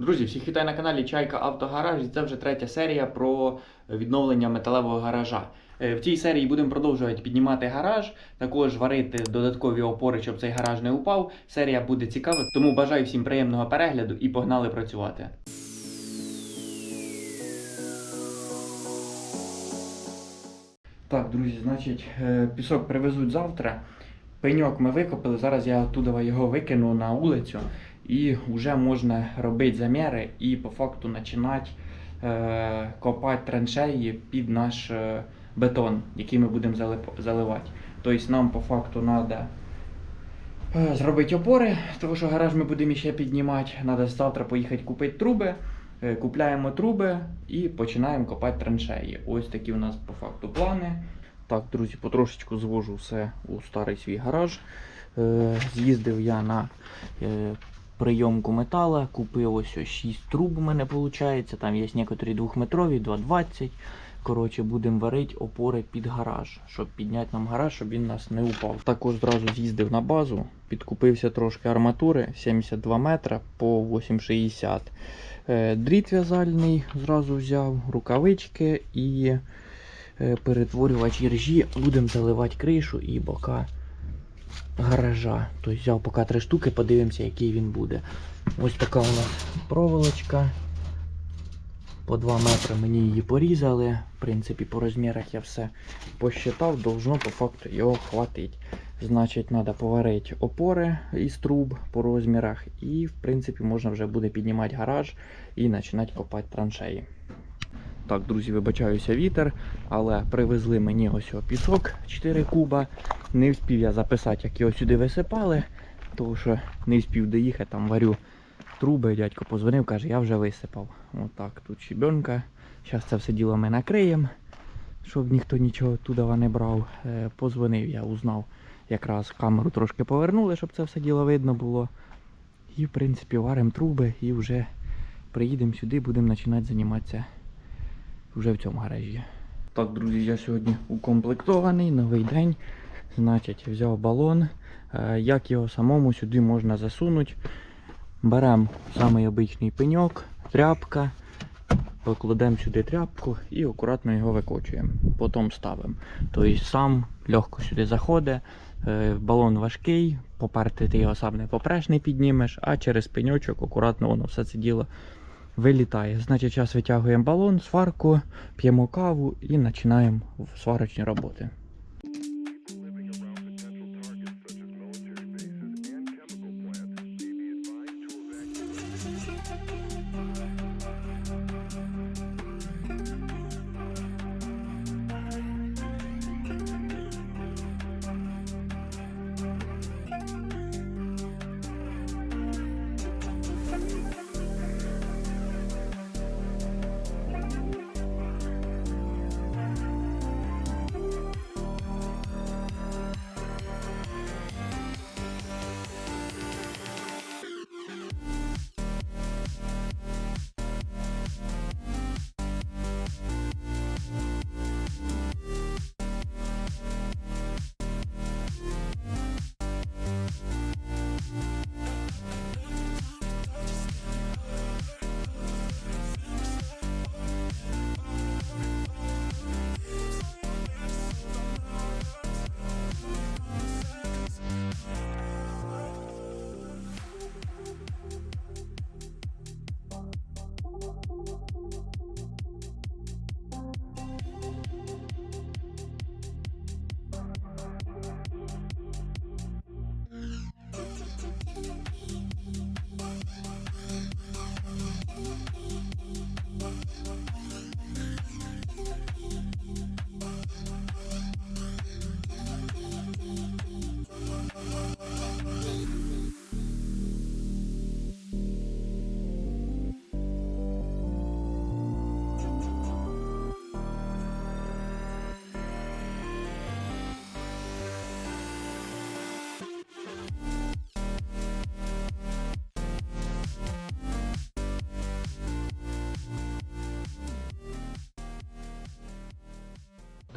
Друзі, всіх вітаю на каналі Чайка Автогараж. Це вже третя серія про відновлення металевого гаража. Е, В цій серії будемо продовжувати піднімати гараж, також варити додаткові опори, щоб цей гараж не упав. Серія буде цікава, тому бажаю всім приємного перегляду і погнали працювати. Так, друзі, значить, е, пісок привезуть завтра. Пеньок ми викопали, зараз я оттуда його викину на вулицю і вже можна робити заміри і по факту починати е, копати траншеї під наш е, бетон, який ми будемо заливати. Тобто нам по факту треба е, зробити опори, тому що гараж ми будемо ще піднімати. Треба завтра поїхати купити труби. Е, Купляємо труби і починаємо копати траншеї. Ось такі у нас по факту плани. Так, друзі, потрошечку звожу все у старий свій гараж. Е, З'їздив я на е, прийомку метала, купив ось 6 труб у мене виходить. Там є некоторі двохметрові, 2,20. Коротше, будемо варити опори під гараж, щоб підняти нам гараж, щоб він нас не упав. Також зразу з'їздив на базу, підкупився трошки арматури 72 метра по 8,60. Е, Дріт в'язальний зразу взяв, рукавички і е, перетворювач іржі. Будемо заливати кришу і бока гаража. Тобто взяв поки три штуки, подивимося, який він буде. Ось така у нас проволочка. По 2 метри мені її порізали. В принципі, по розмірах я все посчитав, должно по факту його хватить. Значить, треба поварити опори із труб по розмірах, і в принципі можна вже буде піднімати гараж і починати копати траншеї. Так, друзі, вибачаюся вітер, але привезли мені ось пісок 4 куба. Не встиг я записати, як його сюди висипали, тому що не встиг доїхати, там варю труби. Дядько позвонив, каже, я вже висипав. Отак, тут щебенка. Зараз це все діло ми накриємо, щоб ніхто нічого туди не брав. Е, Позвонив, я узнав, якраз камеру трошки повернули, щоб це все діло видно було. І в принципі варимо труби і вже приїдемо сюди, будемо починати займатися вже в цьому гаражі. Так, друзі, я сьогодні укомплектований, новий день. Значить, взяв балон. Е, Як його самому сюди можна засунути? Беремо самий обичний пеньок, тряпка, покладемо сюди тряпку і акуратно його викочуємо. Потім ставимо. Тобто сам легко сюди заходить. Е, Балон важкий, поперти ти його сам не попреш, не піднімеш, а через пеньочок акуратно воно все це діло вилітає. Значить, зараз витягуємо балон, сварку, п'ємо каву і починаємо сварочні роботи.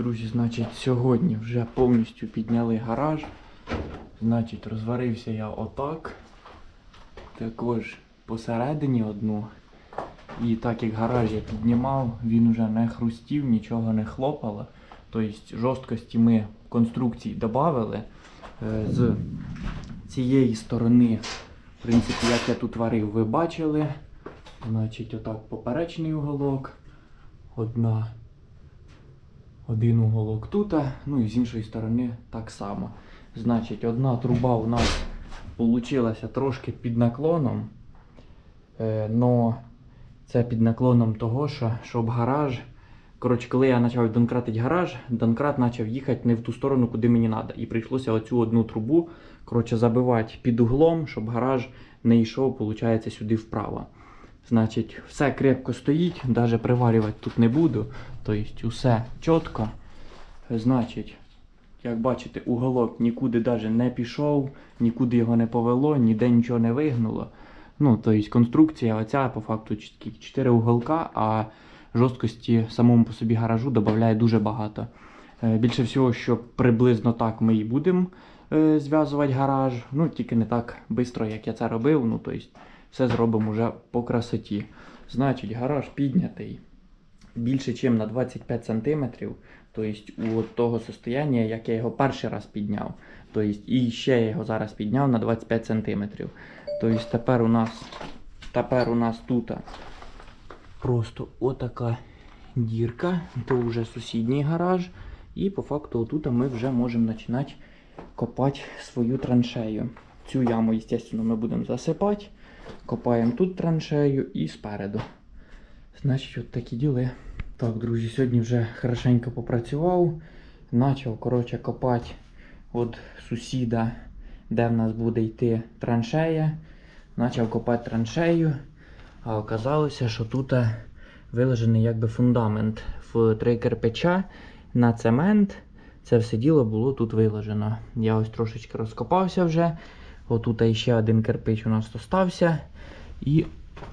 Друзі, значить, сьогодні вже повністю підняли гараж. Значить, розварився я отак. Також посередині одну. І так як гараж я піднімав, він вже не хрустів, нічого не хлопало. Тобто жорсткості ми конструкції додали. З цієї сторони, в принципі, як я тут варив, ви бачили. Значить, отак поперечний уголок. Одна. Один уголок тут, ну і з іншої сторони так само. Значить, одна труба у нас получилася трошки під наклоном. Е, но це під наклоном того, що щоб гараж. Коротше, коли я почав донкратити гараж, донкрат почав їхати не в ту сторону, куди мені треба. І прийшлося оцю одну трубу коротше, забивати під углом, щоб гараж не йшов, виходить, сюди вправо. Значить, все крепко стоїть, навіть приварювати тут не буду. Тобто, усе чітко. Значить, як бачите, уголок нікуди навіть не пішов, нікуди його не повело, ніде нічого не вигнуло. Ну, тобто конструкція оця по факту 4 уголка, а жорсткості самому по собі гаражу додає дуже багато. Е, Більше всього, що приблизно так ми і будемо е, зв'язувати гараж. Ну, тільки не так швидко, як я це робив. Ну, тобто, все зробимо вже по красоті. Значить, гараж піднятий більше, ніж на 25 см. Тобто, у того состояння, як я його перший раз підняв. Тобто, і ще я його зараз підняв на 25 см. Тобто, тепер у нас, тепер у нас тут просто отака дірка, то вже сусідній гараж. І по факту тут ми вже можемо починати копати свою траншею. Цю яму, звісно, ми будемо засипати. Копаємо тут траншею і спереду. Значить, от такі діли. Так, друзі, сьогодні вже хорошенько попрацював. Почав, коротше, копати від сусіда, де в нас буде йти траншея. Почав копати траншею. А оказалося, що тут виложений якби фундамент в три кирпича на цемент. Це все діло було тут виложено. Я ось трошечки розкопався вже. Отут ще один кирпич у нас остався. І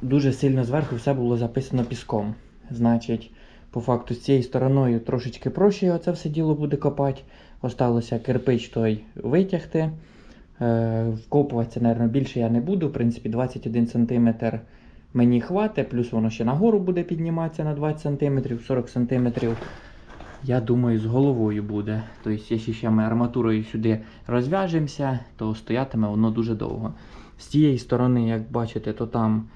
дуже сильно зверху все було записано піском. Значить, по факту з цією стороною трошечки проще оце все діло буде копати. Осталося кирпич той витягти. Е, вкопуватися, мабуть, більше я не буду. В принципі, 21 см мені хватить, плюс воно ще нагору буде підніматися на 20 см, 40 см. Я думаю, з головою буде. Тобто, якщо ще ми арматурою сюди розв'яжемося, то стоятиме воно дуже довго. З цієї сторони, як бачите, то там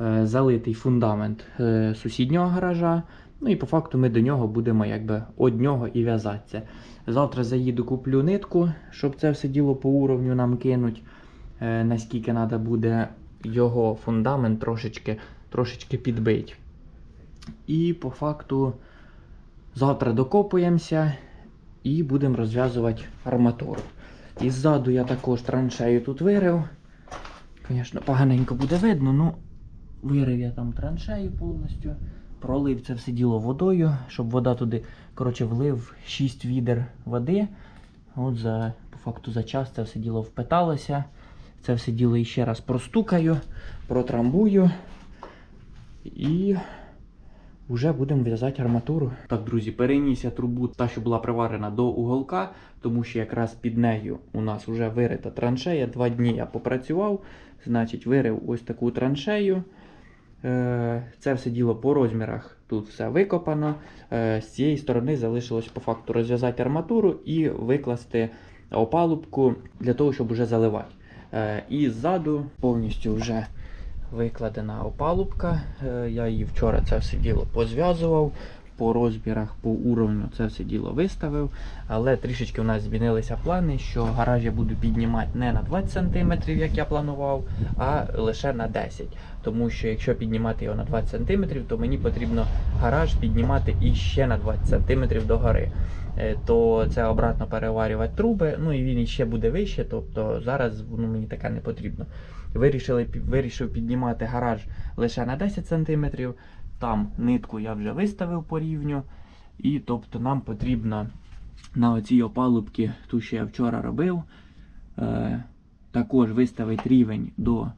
е, залитий фундамент е, сусіднього гаража. Ну і по факту ми до нього будемо якби од нього і в'язатися. Завтра заїду, куплю нитку, щоб це все діло по уровню нам кинуть, е, наскільки треба буде його фундамент трошечки, трошечки підбити. І по факту завтра докопуємося і будемо розв'язувати арматуру. І ззаду я також траншею тут вирив. Звісно, поганенько буде видно, ну вирив я там траншею повністю. Пролив це все діло водою, щоб вода туди, коротше, влив 6 відер води. От за, по факту за час це все діло впиталося. Це все діло іще раз простукаю, протрамбую і вже будемо в'язати арматуру. Так, друзі, переніс я трубу, та, що була приварена до уголка, тому що якраз під нею у нас вже вирита траншея. Два дні я попрацював, значить, вирив ось таку траншею. Е, Це все діло по розмірах. Тут все викопано. Е, З цієї сторони залишилось по факту розв'язати арматуру і викласти опалубку для того, щоб вже заливати. Е, І ззаду повністю вже викладена опалубка. Е, Я її вчора це все діло позв'язував. По розмірах, по уровню це все діло виставив. Але трішечки у нас змінилися плани, що гараж я буду піднімати не на 20 см, як я планував, а лише на 10 Тому що якщо піднімати його на 20 см, то мені потрібно гараж піднімати іще на 20 см догори. Е, То це обратно переварювати труби, ну і він іще буде вище, тобто зараз ну, мені таке не потрібно. Вирішили, вирішив піднімати гараж лише на 10 см. Там нитку я вже виставив по рівню. І тобто нам потрібно на оцій опалубці, ту, що я вчора робив, е, також виставити рівень до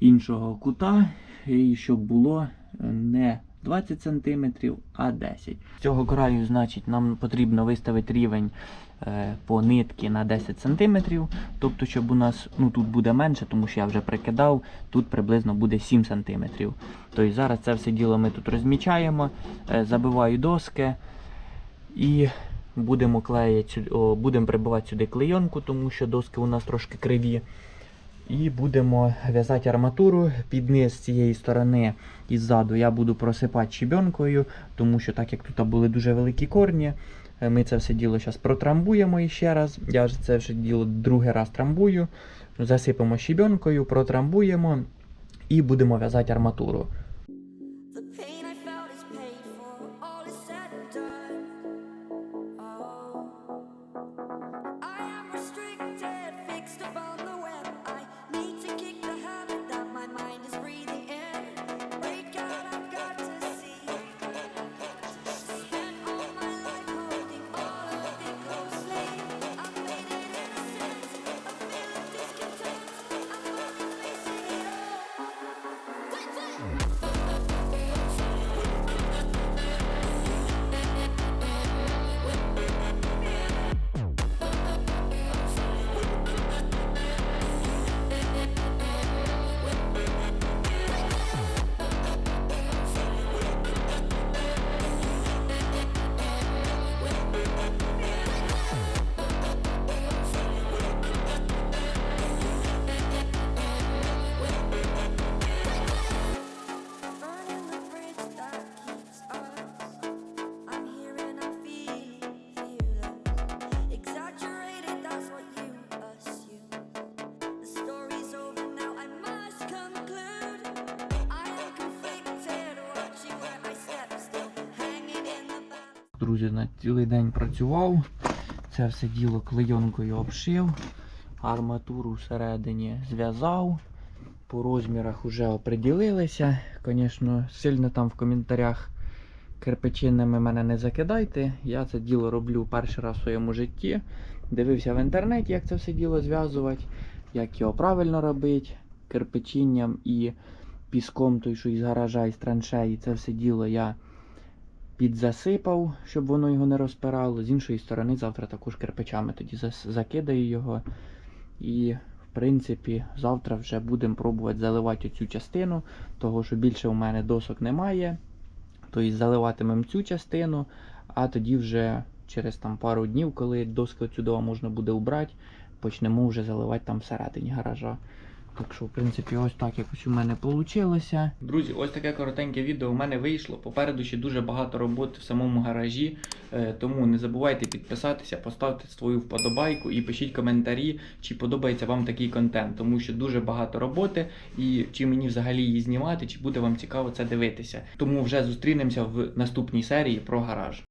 іншого кута, і щоб було не 20 см, а 10 З цього краю, значить, нам потрібно виставити рівень е, по нитки на 10 см. Тобто, щоб у нас ну, тут буде менше, тому що я вже прикидав, тут приблизно буде 7 см. Тобто зараз це все діло ми тут розмічаємо, е, забиваю доски і будемо клеїти, будемо прибивати сюди клейонку, тому що доски у нас трошки криві. І будемо в'язати арматуру під низ цієї сторони і ззаду я буду просипати щебенкою, тому що так як тут були дуже великі корні, е, ми це все діло зараз протрамбуємо іще раз. Я це вже діло другий раз трамбую. Засипемо щебенкою, протрамбуємо і будемо в'язати арматуру. Друзі, на цілий день працював. Це все діло клейонкою обшив. Арматуру всередині зв'язав. По розмірах вже оприділилися. Звісно, сильно там в коментарях кирпичинами мене не закидайте. Я це діло роблю перший раз в своєму житті. Дивився в інтернеті, як це все діло зв'язувати, як його правильно робити, кирпичинням і піском, той, що із гаража, із траншеї. Це все діло я підзасипав, щоб воно його не розпирало. З іншої сторони, завтра також кирпичами тоді закидаю його. І, в принципі, завтра вже будемо пробувати заливати цю частину, того що більше у мене досок немає. Тобто заливатимемо цю частину, а тоді вже через там пару днів, коли доски отсюди можна буде убрати, почнемо вже заливати там всередині гаража. Так що, в принципі, ось так якось у мене вийшло. Друзі, ось таке коротеньке відео у мене вийшло. Попереду ще дуже багато роботи в самому гаражі. Е, Тому не забувайте підписатися, поставте свою вподобайку і пишіть коментарі, чи подобається вам такий контент, тому що дуже багато роботи, і чи мені взагалі її знімати, чи буде вам цікаво це дивитися. Тому вже зустрінемося в наступній серії про гараж.